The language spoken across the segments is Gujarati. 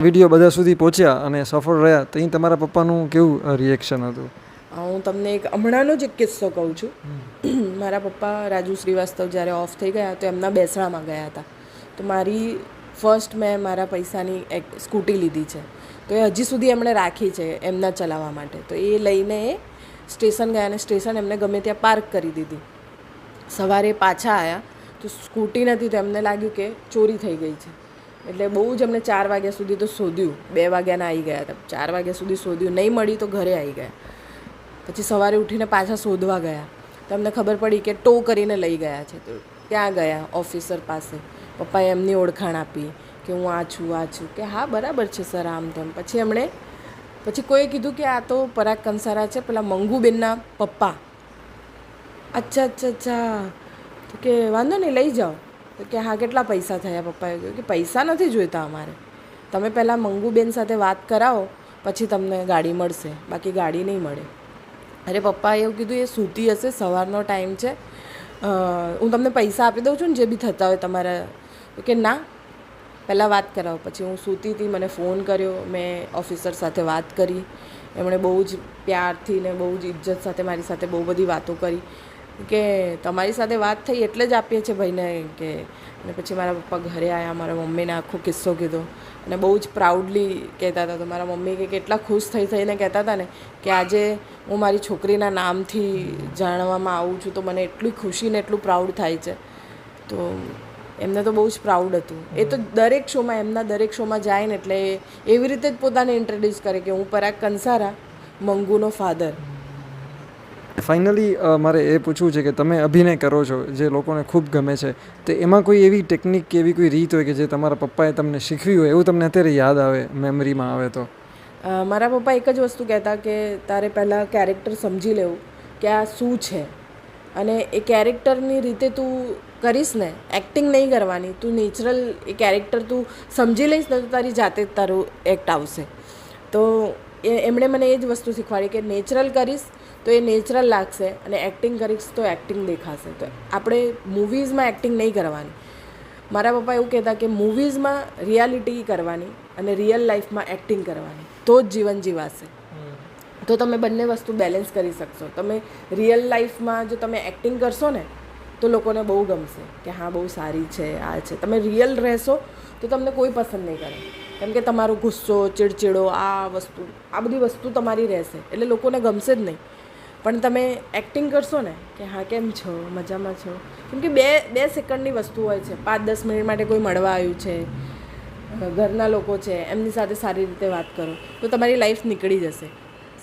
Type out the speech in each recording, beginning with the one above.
વીડિયો બધા સુધી પહોંચ્યા અને સફળ રહ્યા તો અહીં તમારા પપ્પાનું કેવું રિએક્શન હતું? હું તમને એક હમણાંનો જ એક કિસ્સો કહું છું. મારા પપ્પા રાજુ શ્રીવાસ્તવ જ્યારે ઓફ થઈ ગયા તો એમના બેસણામાં ગયા હતા. તો મારી ફર્સ્ટ મેં મારા પૈસાની એક સ્કૂટી લીધી છે. તો એ હજી સુધી એમણે રાખી છે એમના ચલાવવા માટે. તો એ લઈને એ સ્ટેશન ગયા અને સ્ટેશન એમને ગમે ત્યાં પાર્ક કરી દીધી. સવારે પાછા આવ્યા તો સ્કૂટી નથી તો એમને લાગ્યું કે ચોરી થઈ ગઈ છે. એટલે બહુ જ અમને ચાર વાગ્યા સુધી તો શોધ્યું. બે વાગ્યાના આવી ગયા હતા. ચાર વાગ્યા સુધી શોધ્યું. નહીં મળી તો ઘરે આવી ગયા. પછી સવારે ઉઠીને પાછા શોધવા ગયા. તો અમને ખબર પડી કે ટો કરીને લઈ ગયા છે. તો ત્યાં ગયા? ઓફિસર પાસે. પપ્પાએ એમની ઓળખાણ આપી કે હું આ છું આ છું. કે હા, બરાબર છે સર, આમ તેમ. પછી એમણે, પછી કોઈએ કીધું કે આ તો પરાગ કંસારા છે, પેલા મંગુબેનના પપ્પા. અચ્છા અચ્છા અચ્છા. કે વાંધો નહીં, લઈ જાઓ. તો કે હા, કેટલા પૈસા થયા પપ્પાએ? કહ્યું કે પૈસા નથી જોઈતા અમારે. તમે પહેલાં મંગુબેન સાથે વાત કરાવો, પછી તમને ગાડી મળશે. બાકી ગાડી નહીં મળે. અરે પપ્પાએ એવું કીધું, એ સૂતી હશે, સવારનો ટાઈમ છે. હું તમને પૈસા આપી દઉં છું ને જે બી થતા હોય તમારા. કે ના, પહેલાં વાત કરાવો. પછી હું સૂતી હતી, મને ફોન કર્યો, મેં ઓફિસર સાથે વાત કરી. એમણે બહુ જ પ્યારથી ને બહુ જ ઇજ્જત સાથે મારી સાથે બહુ બધી વાતો કરી. કે તમારી સાથે વાત થઈ એટલે જ આપીએ છીએ ભાઈને કે અને પછી મારા પપ્પા ઘરે આવ્યા મારા મમ્મીને આખો કિસ્સો કીધો. અને બહુ જ પ્રાઉડલી કહેતા હતા. તો મારા મમ્મી કે કેટલા ખુશ થઈ થઈને કહેતા હતા ને કે આજે હું મારી છોકરીના નામથી જાણવામાં આવું છું તો મને એટલી ખુશી ને એટલું પ્રાઉડ થાય છે. તો એમને તો બહુ જ પ્રાઉડ હતું. એ તો દરેક શોમાં, એમના દરેક શોમાં જાય ને એટલે એવી રીતે જ પોતાને ઇન્ટ્રોડ્યુસ કરે કે હું પરાગ કંસારા, મંગુનો ફાધર ફાઇનલી મારે એ પૂછવું છે કે તમે અભિનય કરો છો, જે લોકોને ખૂબ ગમે છે, તો એમાં કોઈ એવી ટેકનિક કે એવી કોઈ રીત હોય કે જે તમારા પપ્પાએ તમને શીખવી હોય એવું તમને અત્યારે યાદ આવે મેમરીમાં આવે તો? મારા પપ્પા એક જ વસ્તુ કહેતા કે તારે પહેલાં કેરેક્ટર સમજી લેવું, કે આ શું છે? અને એ કેરેક્ટરની રીતે તું કરીશ ને એક્ટિંગ નહીં કરવાની, તું નેચરલ એ કેરેક્ટર તું સમજી લઈશ ને તો તારી જાતે જ તારું એક્ટ આવશે. તો એમણે મને એ જ વસ્તુ શીખવાડી કે નેચરલ કરીશ તો એ નેચરલ લાગશે અને એક્ટિંગ કરીશ તો એક્ટિંગ દેખાશે. તો આપણે મૂવીઝમાં એક્ટિંગ નહીં કરવાની. મારા પપ્પા એવું કહેતા કે મૂવીઝમાં રિયાલિટી કરવાની અને રિયલ લાઈફમાં એક્ટિંગ કરવાની. તો જ જીવન જીવાશે. તો તમે બંને વસ્તુ બેલેન્સ કરી શકશો. તમે રિયલ લાઈફમાં જો તમે એક્ટિંગ કરશો ને તો લોકોને બહુ ગમશે કે હા બહુ સારી છે આ છે. તમે રિયલ રહેશો તો તમને કોઈ પસંદ નહીં કરે. કેમ કે તમારો ગુસ્સો ચીડચીડો આ વસ્તુ આ બધી વસ્તુ તમારી રહેશે. એટલે લોકોને ગમશે જ નહીં. પણ તમે એક્ટિંગ કરશો ને, કે હા, કેમ છો? મજામાં છો? કેમ કે બે બે સેકન્ડની વસ્તુ હોય છે. પાંચ, દસ મિનિટ માટે કોઈ મળવા આવ્યું છે ઘરના લોકો છે, એમની સાથે સારી રીતે વાત કરો, તો તમારી લાઈફ નીકળી જશે.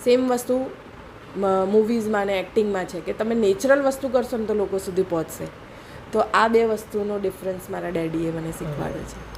સેમ વસ્તુ મૂવીઝમાં ને એક્ટિંગમાં છે કે તમે નેચરલ વસ્તુ કરશો ને તો લોકો સુધી પહોંચશે. તો આ બે વસ્તુનો ડિફરન્સ મારા ડેડીએ મને શીખવાડ્યો છે.